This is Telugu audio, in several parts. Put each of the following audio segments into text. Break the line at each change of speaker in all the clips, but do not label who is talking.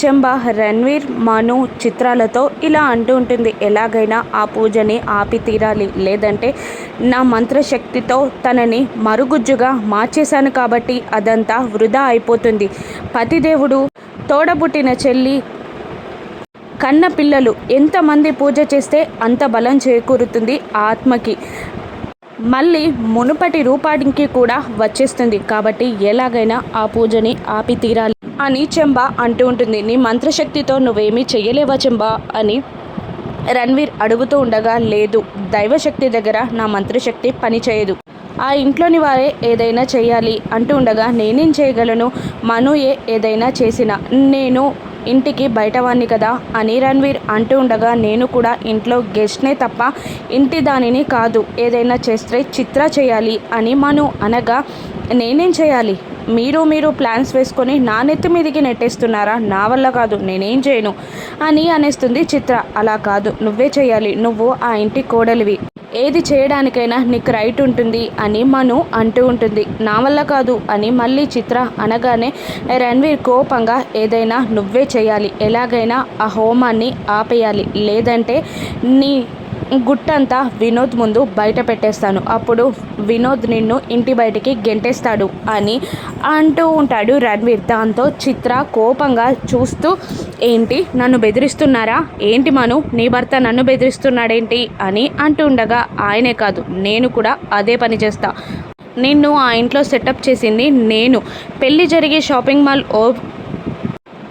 చెంబా రణ్వీర్ మను చిత్రాలతో ఇలా అంటూ ఉంటుంది ఎలాగైనా ఆ పూజని ఆపి తీరాలి. లేదంటే నా మంత్రశక్తితో తనని మరుగుజ్జుగా మార్చేశాను కాబట్టి అదంతా వృధా అయిపోతుంది. పతిదేవుడు తోడబుట్టిన చెల్లి కన్న పిల్లలు ఎంతమంది పూజ చేస్తే అంత బలం చేకూరుతుంది ఆత్మకి. మళ్ళీ మునుపటి రూపానికి కూడా వచ్చేస్తుంది. కాబట్టి ఎలాగైనా ఆ పూజని ఆపి తీరాలి అని చెంబ అంటూ ఉంటుంది. నీ మంత్రశక్తితో నువ్వేమీ చెయ్యలేవా చెంబ అని రణ్వీర్ అడుగుతూ ఉండగా లేదు దైవశక్తి దగ్గర నా మంత్రశక్తి పనిచేయదు. ఆ ఇంట్లోని వారే ఏదైనా చేయాలి అంటూ ఉండగా నేనేం చేయగలను? మనుయే ఏదైనా చేసిన. నేను ఇంటికి బయటవాణ్ణి కదా అని రణ్వీర్ అంటూ ఉండగా నేను కూడా ఇంట్లో గెస్ట్నే తప్ప ఇంటి దానిని కాదు ఏదైనా చేస్తే చిత్ర చేయాలి అని మను అనగా నేనేం చేయాలి? మీరు మీరు ప్లాన్స్ వేసుకొని నా నెత్తి మీదికి నెట్టేస్తున్నారా? నా వల్ల కాదు నేనేం చేయను అని అనేస్తుంది చిత్ర. అలా కాదు నువ్వే చేయాలి నువ్వు ఆ ఇంటి కోడలివి. ఏది చేయడానికైనా నీకు రైట్ ఉంటుంది అని మను అంటూ ఉంటుంది. నా వల్ల కాదు అని మళ్ళీ చిత్ర అనగానే రణ్వీర్ కోపంగా ఏదైనా నువ్వే చేయాలి. ఎలాగైనా ఆ హోమాన్ని ఆపేయాలి. లేదంటే నీ గుట్టంతా వినోద్ ముందు బయట పెట్టేస్తాను. అప్పుడు వినోద్ నిన్ను ఇంటి బయటికి గెంటేస్తాడు అని అంటూ ఉంటాడు రణ్వీర్. దాంతో చిత్ర కోపంగా చూస్తూ ఏంటి నన్ను బెదిరిస్తున్నారా? ఏంటి మను నీ భర్త నన్ను బెదిరిస్తున్నాడేంటి? అని అంటూ ఉండగా ఆయనే కాదు నేను కూడా అదే పని చేస్తా. నిన్ను ఆ ఇంట్లో సెటప్ చేసింది నేను. పెళ్ళి జరిగే షాపింగ్ మాల్ ఓ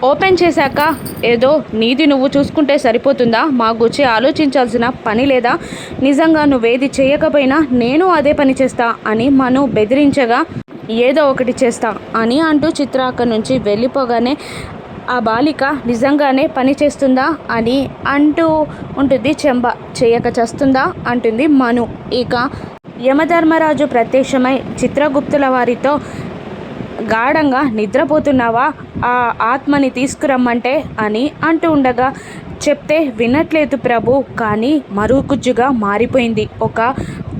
ఓపెన్ చేశాక ఏదో నీది నువ్వు చూసుకుంటే సరిపోతుందా? మా గురించి ఆలోచించాల్సిన పని లేదా? నిజంగా నువ్వేది చేయకపోయినా నేను అదే పని చేస్తా అని మను బెదిరించగా ఏదో ఒకటి చేస్తా అని అంటూ చిత్ర అక్కడి నుంచి వెళ్ళిపోగానే ఆ బాలిక నిజంగానే పని చేస్తుందా? అని అంటూ ఉంటుంది చెంబ. చేయక చేస్తుందా? అంటుంది మను. ఇక యమధర్మరాజు ప్రత్యక్షమై చిత్రగుప్తుల వారితో గాఢంగా నిద్రపోతున్నావా? ఆ ఆత్మని తీసుకురమ్మంటే అని అంటూ ఉండగా చెప్తే వినట్లేదు ప్రభు కానీ మరుగుజ్జుగా మారిపోయింది. ఒక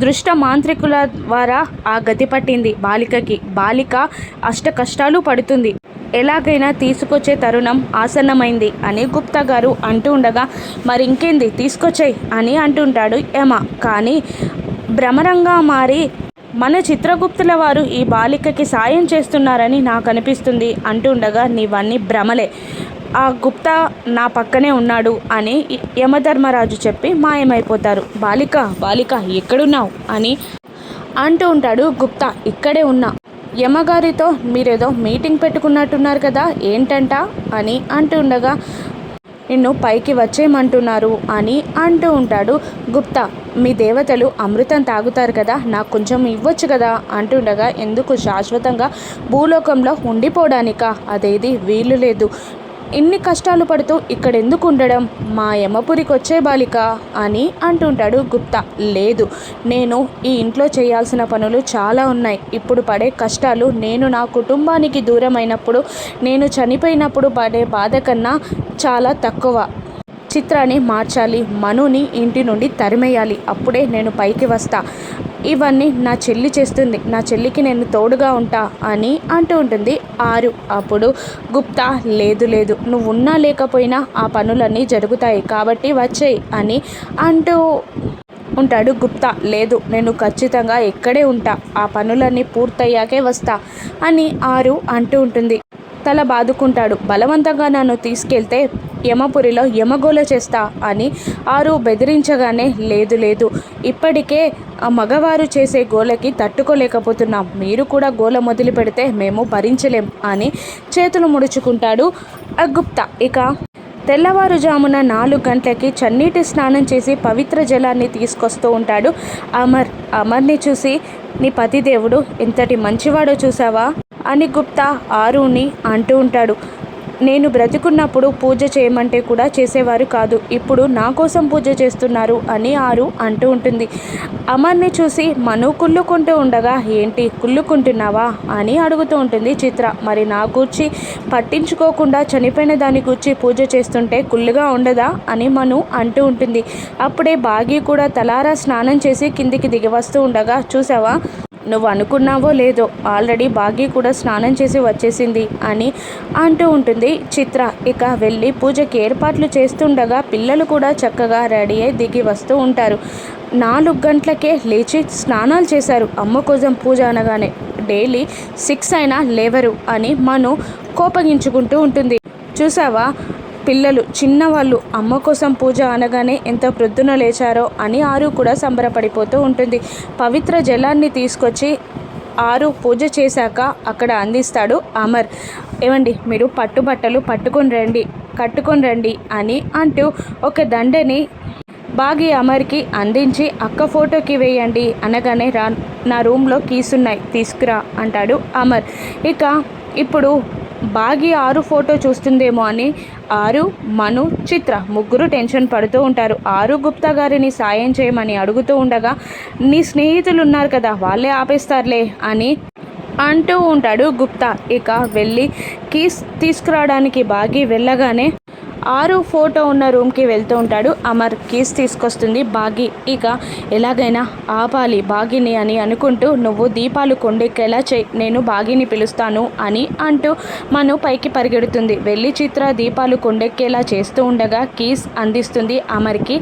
దృష్ట మాంత్రికుల ద్వారా ఆ గతి పట్టింది బాలికకి. బాలిక అష్ట కష్టాలు పడుతుంది. ఎలాగైనా తీసుకొచ్చే తరుణం ఆసన్నమైంది అని గుప్తా గారు అంటూ ఉండగా మరి ఇంకేంది? తీసుకొచ్చేయి అని అంటుంటాడు యమ. కానీ భ్రమరంగా మారి మన చిత్రగుప్తుల వారు ఈ బాలికకి సాయం చేస్తున్నారని నాకు అనిపిస్తుంది అంటుండగా నీవన్నీ భ్రమలే. ఆ గుప్తా నా పక్కనే ఉన్నాడు అని యమధర్మరాజు చెప్పి మాయమైపోతారు. బాలిక బాలిక ఎక్కడున్నావు? అని అంటూ ఉంటాడు గుప్తా. ఇక్కడే ఉన్నా. యమగారితో మీరేదో మీటింగ్ పెట్టుకున్నట్టున్నారు కదా ఏంటంట? అని అంటూ ఉండగా నిన్ను పైకి వచ్చేయమంటున్నారు అని అంటూ ఉంటాడు గుప్తా. మీ దేవతలు అమృతం తాగుతారు కదా నాకు కొంచెం ఇవ్వచ్చు కదా అంటుండగా ఎందుకు శాశ్వతంగా భూలోకంలో ఉండిపోవడానిక అదేది వీలు లేదు. ఇన్ని కష్టాలు పడుతూ ఇక్కడ ఎందుకు ఉండడం? మా యమపురికి వచ్చే బాలిక అని అంటుంటాడు గుప్తా. లేదు నేను ఈ ఇంట్లో చేయాల్సిన పనులు చాలా ఉన్నాయి. ఇప్పుడు పడే కష్టాలు నేను నా కుటుంబానికి దూరమైనప్పుడు నేను చనిపోయినప్పుడు పడే బాధ కన్నా చాలా తక్కువ. చిత్రాన్ని మార్చాలి. మనుని ఇంటి నుండి తరిమేయాలి. అప్పుడే నేను పైకి వస్తా. ఇవన్నీ నా చెల్లి చేస్తుంది. నా చెల్లికి నేను తోడుగా ఉంటా అని అంటూ ఉంటుంది ఆరు. అప్పుడు గుప్తా లేదు లేదు. నువ్వు ఉన్నా లేకపోయినా ఆ పనులన్నీ జరుగుతాయి. కాబట్టి వచ్చేయి అని అంటూ ఉంటాడు గుప్తా. లేదు నేను ఖచ్చితంగా ఇక్కడే ఉంటా. ఆ పనులన్నీ పూర్తయ్యాకే వస్తా అని ఆరు అంటూ ఉంటుంది. తల బాదుకుంటాడు. బలవంతంగా నన్ను తీసుకెళ్తే యమపురిలో యమగోల చేస్తా అని ఆరు బెదిరించగానే లేదు లేదు. ఇప్పటికే ఆ మగవారు చేసే గోలకి తట్టుకోలేకపోతున్నాం. మీరు కూడా గోల మొదలు పెడితే మేము భరించలేం అని చేతులు ముడుచుకుంటాడు గుప్తా ఇక తెల్లవారుజామున నాలుగు గంటలకి చన్నీటి స్నానం చేసి పవిత్ర జలాన్ని తీసుకొస్తూ ఉంటాడు అమర్. అమర్ని చూసి నీ పతిదేవుడు ఎంతటి మంచివాడో చూసావా? అని గుప్తా ఆరుని అంటూ ఉంటాడు. నేను బ్రతికున్నప్పుడు పూజ చేయమంటే కూడా చేసేవారు కాదు. ఇప్పుడు నా కోసం పూజ చేస్తున్నారు అని ఆరు అంటూ ఉంటుంది. అమర్ని చూసి మను కుళ్ళుకుంటూ ఉండగా ఏంటి? కుళ్ళుకుంటున్నావా? అని అడుగుతూ ఉంటుంది చిత్ర. మరి నా కూర్చి పట్టించుకోకుండా చనిపోయిన దాని కూర్చి పూజ చేస్తుంటే కుళ్ళుగా ఉండదా? అని మను అంటూ ఉంటుంది. అప్పుడే బాగి కూడా తలారా స్నానం చేసి కిందికి దిగి వస్తూ ఉండగా చూసావా నువ్వు అనుకున్నావో లేదో ఆల్రెడీ భాగ్య కూడా స్నానం చేసి వచ్చేసింది అని అంటూ ఉంటుంది చిత్ర. ఇక వెళ్ళి పూజకి ఏర్పాట్లు చేస్తుండగా పిల్లలు కూడా చక్కగా రెడీ అయి దిగి వస్తూ ఉంటారు. నాలుగు గంటలకే లేచి స్నానాలు చేశారు. అమ్మ కోసం పూజ అనగానే డైలీ సిక్స్ అయినా లేవరు అని మను కోపగించుకుంటూ ఉంటుంది. చూసావా? పిల్లలు చిన్నవాళ్ళు అమ్మ కోసం పూజ అనగానే ఎంత ప్రొద్దున లేచారో అని ఆరు కూడా సంబరపడిపోతూ ఉంటుంది. పవిత్ర జలాన్ని తీసుకొచ్చి ఆరు పూజ చేశాక అక్కడ అందిస్తాడు అమర్. ఏమండి మీరు పట్టుబట్టలు పట్టుకొని రండి కట్టుకొని రండి అని అంటూ ఒక దండని బాగి అమర్కి అందించి అక్క ఫోటోకి వేయండి అనగానే రా నా రూమ్లో కీస్ ఉన్నాయి తీసుకురా అంటాడు అమర్. ఇక ఇప్పుడు బాగి ఆరు ఫోటో చూస్తుందేమో అని ఆరు మను చిత్ర ముగ్గురు టెన్షన్ పడుతూ ఉంటారు. ఆరు గుప్తా గారిని సాయం చేయమని అడుగుతూ ఉండగా నీ స్నేహితులు ఉన్నారు కదా వాళ్ళే ఆపేస్తారులే అని అంటూ ఉంటాడు గుప్తా. ఇక వెళ్ళి కీస్ తీసుకురావడానికి బాగి వెళ్ళగానే ఆరు ఫోటో ఉన్న రూమ్కి వెళ్తూ ఉంటాడు. అమర్ కీస్ తీసుకొస్తుంది. బాగి ఇక ఎలాగైనా ఆపాలి బాగిని అని అనుకుంటూ నువ్వు దీపాలు కొండెక్కేలా చే నేను బాగిని పిలుస్తాను అని అంటూ మను పైకి పరిగెడుతుంది. వెళ్ళి చిత్ర దీపాలు కొండెక్కేలా చేస్తూ ఉండగా కీస్ అందిస్తుంది అమర్కి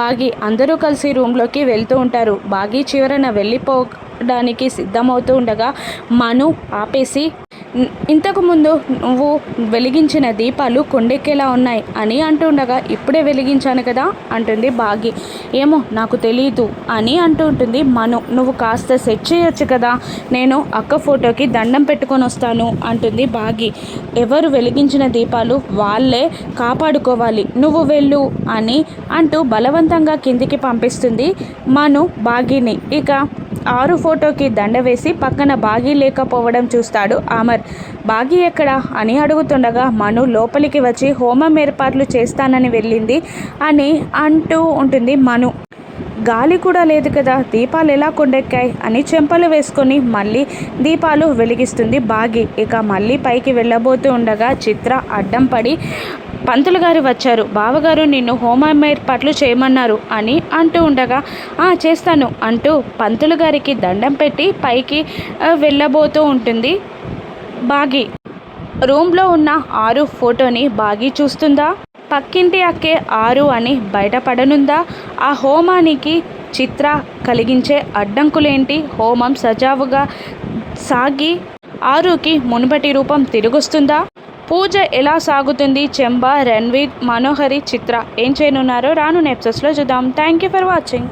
బాగి అందరూ కలిసి రూమ్లోకి వెళ్తూ ఉంటారు. బాగి చివరన వెళ్ళిపోవడానికి సిద్ధమవుతూ ఉండగా మను ఆపేసి ఇంతకుముందు నువ్వు వెలిగించిన దీపాలు కొండెక్కేలా ఉన్నాయి అని అంటుండగా ఇప్పుడే వెలిగించాను కదా అంటుంది బాగి. ఏమో నాకు తెలియదు అని అంటూ ఉంటుంది మను. నువ్వు కాస్త సెట్ చేయొచ్చు కదా నేను అక్క ఫోటోకి దండం పెట్టుకొని వస్తాను అంటుంది బాగి. ఎవరు వెలిగించిన దీపాలు వాళ్ళే కాపాడుకోవాలి. నువ్వు వెళ్ళు అని అంటూ బలవంతంగా కిందికి పంపిస్తుంది మను బాగిని. ఇక ఆరు ఫోటోకి దండ వేసి పక్కన బాగీ లేకపోవడం చూస్తాడు అమర్ బాగి ఎక్కడ? అని అడుగుతుండగా మను లోపలికి వచ్చి హోమం ఏర్పాట్లు చేస్తానని వెళ్ళింది అని అంటూ ఉంటుంది మను. గాలి కూడా లేదు కదా దీపాలు ఎలా కొండెక్కాయి? అని చెంపలు వేసుకొని మళ్ళీ దీపాలు వెలిగిస్తుంది బాగి. ఇక మళ్ళీ పైకి వెళ్ళబోతూ ఉండగా చిత్ర అడ్డం పడి పంతులు గారు వచ్చారు. బావగారు నిన్ను హోమం ఏర్పాట్లు చేయమన్నారు అని అంటూ ఉండగా "ఆ, చేస్తాను అంటూ పంతులు గారికి దండం పెట్టి పైకి వెళ్ళబోతూ ఉంటుంది బాగి. రూమ్లో ఉన్న ఆరు ఫోటోని బాగి చూస్తుందా? పక్కింటి అక్కే ఆరు అని బయటపడనుందా? ఆ హోమానికి చిత్ర కలిగించే అడ్డంకులేంటి? హోమం సజావుగా సాగి ఆరుకి మునుపటి రూపం తిరిగొస్తుందా? పూజ ఎలా సాగుతుంది? చెంబా రణ్వీర్ మనోహరి చిత్ర. ఏం చేయనున్నారో రాను నెప్సెస్లో చూద్దాం. Thank you for watching